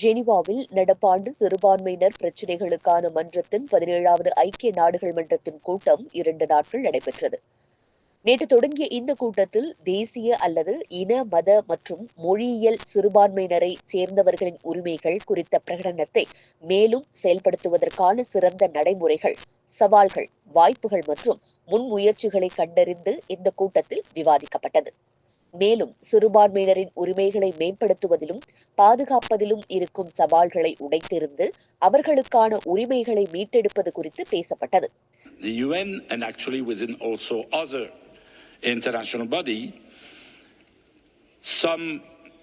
ஜெனீவாவில் நடப்பாண்டு சிறுபான்மையினர் பிரச்சினைகளுக்கான மன்றத்தின் பதினேழாவது ஐக்கிய நாடுகள் மன்றத்தின் கூட்டம் இரண்டு நாட்கள் நடைபெற்றது. நேற்று தொடங்கிய இந்த கூட்டத்தில் தேசிய அல்லது இன மத மற்றும் மொழியியல் சிறுபான்மையினரை சேர்ந்தவர்களின் உரிமைகள் குறித்த பிரகடனத்தை மேலும் செயல்படுத்துவதற்கான சிறந்த நடைமுறைகள் சவால்கள் வாய்ப்புகள் மற்றும் முன்முயற்சிகளை கண்டறிந்து இந்த கூட்டத்தில் விவாதிக்கப்பட்டது. மேலும் சிறுபான்மையினரின் உரிமைகளை மேம்படுத்துவதிலும் பாதுகாப்பதிலும் இருக்கும் சவால்களை உடைத்திருந்து அவர்களுக்கான உரிமைகளை மீட்டெடுப்பது குறித்து பேசப்பட்டது the UN and actually within also other international body some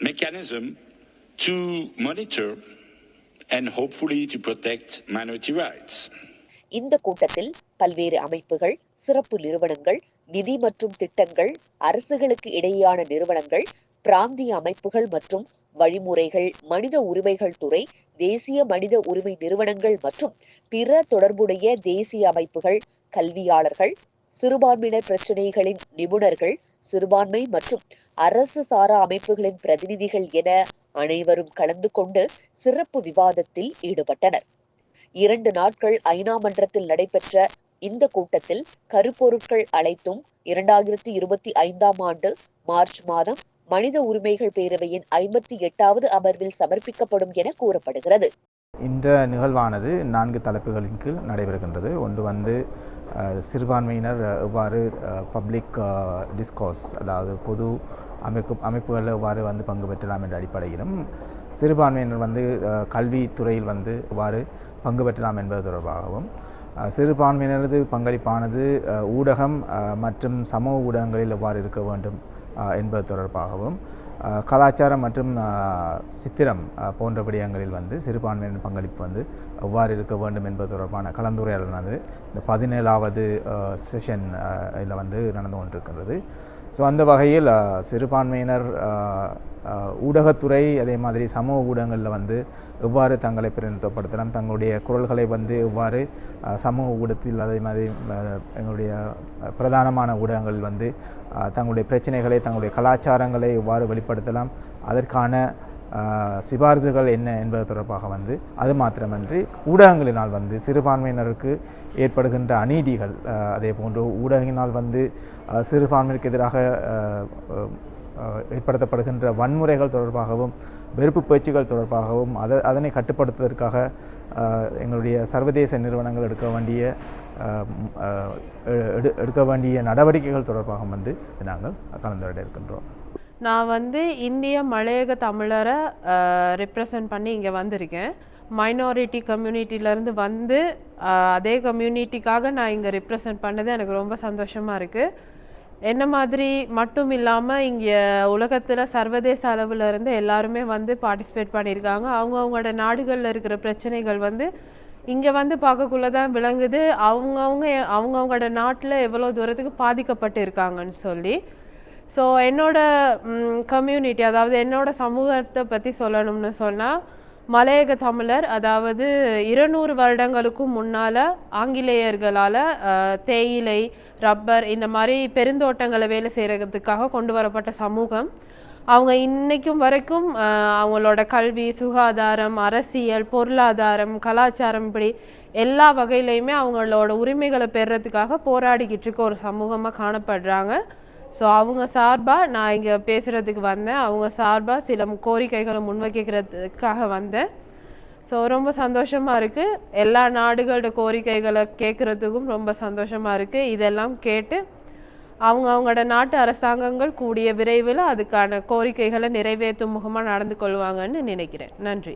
mechanism to monitor and hopefully to protect minority rights. இந்த கூட்டத்தில் பல்வேறு அமைப்புகள் சிறப்பு நிறுவனங்கள் நிதி மற்றும் திட்டங்கள் அரசுகளுக்கு இடையேயான நிறுவனங்கள் பிராந்திய அமைப்புகள் மற்றும் வழிமுறைகள் மனித உரிமைகள் துறை தேசிய மனித உரிமை நிறுவனங்கள் மற்றும் பிற தொடர்புடைய தேசிய அமைப்புகள் கல்வியாளர்கள் சிறுபான்மையினர் பிரச்சினைகளின் நிபுணர்கள் சிறுபான்மை மற்றும் அரசு சாரா அமைப்புகளின் பிரதிநிதிகள் என அனைவரும் கலந்து கொண்டு சிறப்பு விவாதத்தில் ஈடுபட்டனர். இரண்டு நாட்கள் ஐநா மன்றத்தில் நடைபெற்ற இந்த கூட்டத்தில் கருப்பொருட்கள் அனைத்தும் இரண்டாயிரத்தி இருபத்தி ஐந்தாம் ஆண்டு மார்ச் மாதம் மனித உரிமைகள் பேரவையின் ஐம்பத்தி எட்டாவது அமர்வில் சமர்ப்பிக்கப்படும் என கூறப்படுகிறது. இந்த நிகழ்வானது நான்கு தலைப்புகளின் கீழ் நடைபெறுகின்றது. ஒன்று வந்து சிறுபான்மையினர் எவ்வாறு பப்ளிக் டிஸ்கோர்ஸ் அதாவது பொது அமைப்பு அமைப்புகளில் எவ்வாறு வந்து பங்கு பெற்றலாம் என்ற அடிப்படையிலும் சிறுபான்மையினர் வந்து கல்வித்துறையில் வந்து எவ்வாறு பங்கு பெற்றலாம் என்பது தொடர்பாகவும் சிறுபான்மையினரது பங்களிப்பானது ஊடகம் மற்றும் சமூக ஊடகங்களில் எவ்வாறு இருக்க வேண்டும் என்பது தொடர்பாகவும் கலாச்சாரம் மற்றும் சித்திரம் போன்ற விடயங்களில் வந்து சிறுபான்மையினர் பங்களிப்பு வந்து எவ்வாறு இருக்க வேண்டும் என்பது தொடர்பான கலந்துரையாடலானது இந்த பதினேழாவது செஷன் இதில் வந்து நடந்து கொண்டிருக்கின்றது. ஸோ அந்த வகையில் சிறுபான்மையினர் ஊடகத்துறை அதே மாதிரி சமூக ஊடகங்களில் வந்து எவ்வாறு தங்களை பிரதிநிதித்துவப்படுத்தலாம் தங்களுடைய குரல்களை வந்து எவ்வாறு சமூக ஊடகத்தில் அதே மாதிரி எங்களுடைய பிரதானமான ஊடகங்கள் வந்து தங்களுடைய பிரச்சனைகளை தங்களுடைய கலாச்சாரங்களை எவ்வாறு வெளிப்படுத்தலாம் அதற்கான சிபாரிசுகள் என்ன என்பது தொடர்பாக வந்து அது மாத்திரமன்றி ஊடகங்களினால் வந்து சிறுபான்மையினருக்கு ஏற்படுகின்ற அநீதிகள் அதே போன்று ஊடகங்களினால் வந்து சிறுபான்மையிற்கு எதிராக ஏற்படுத்தப்படுகின்ற வன்முறைகள் தொடர்பாகவும் வெறுப்பு பேச்சுகள் தொடர்பாகவும் அதை அதனை கட்டுப்படுத்துவதற்காக எங்களுடைய சர்வதேச நிறுவனங்கள் எடுக்க வேண்டிய எடு- எடுக்க வேண்டிய நடவடிக்கைகள் தொடர்பாக வந்து நாங்கள் கலந்துரையாட இருக்கின்றோம் நான் வந்து இந்திய மலையக தமிழரை ரெப்ரசன்ட் பண்ணி இங்கே வந்திருக்கேன். மைனாரிட்டி கம்யூனிட்டிலேருந்து வந்து அதே கம்யூனிட்டிக்காக நான் இங்கே ரெப்ரசன்ட் பண்ணது எனக்கு ரொம்ப சந்தோஷமாக இருக்குது என்ன மாதிரி மட்டும் இல்லாமல் இங்கே உலகத்தில் சர்வதேச அளவில் இருந்து எல்லாருமே வந்து பார்ட்டிசிபேட் பண்ணியிருக்காங்க. அவங்கவுங்களோட நாடுகளில் இருக்கிற பிரச்சனைகள் வந்து இங்கே வந்து பார்க்கக்குள்ள தான் விளங்குது. அவங்கவுங்க அவங்கவுங்களோட நாட்டில் எவ்வளோ தூரத்துக்கு பாதிக்கப்பட்டு இருக்காங்கன்னு சொல்லி. ஸோ என்னோட கம்யூனிட்டி அதாவது என்னோட சமூகத்தை பற்றி சொல்லணும்னு சொன்னால் மலையக தமிழர் அதாவது இருநூறு வருடங்களுக்கும் முன்னால் ஆங்கிலேயர்களால் தேயிலை ரப்பர் இந்த மாதிரி பெருந்தோட்டங்களை வேலை செய்கிறதுக்காக கொண்டு வரப்பட்ட சமூகம். அவங்க இன்றைக்கும் வரைக்கும் அவங்களோட கல்வி சுகாதாரம் அரசியல் பொருளாதாரம் கலாச்சாரம் இப்படி எல்லா வகையிலையுமே அவங்களோட உரிமைகளை பெறுறதுக்காக போராடிக்கிட்டு இருக்க ஒரு சமூகமாக காணப்படுறாங்க. ஸோ அவங்க சார்பாக நான் இங்கே பேசுகிறதுக்கு வந்தேன். அவங்க சார்பாக சில கோரிக்கைகளை முன்வைக்கிறதுக்காக வந்தேன். ஸோ ரொம்ப சந்தோஷமாக இருக்குது எல்லா நாடுகளோட கோரிக்கைகளை கேட்குறதுக்கும் ரொம்ப சந்தோஷமாக இருக்குது இதெல்லாம் கேட்டு அவங்க அவங்களோட நாட்டு அரசாங்கங்கள் கூடிய விரைவில் அதுக்கான கோரிக்கைகளை நிறைவேற்றும் முகமாக நடந்து கொள்வாங்கன்னு நினைக்கிறேன். நன்றி.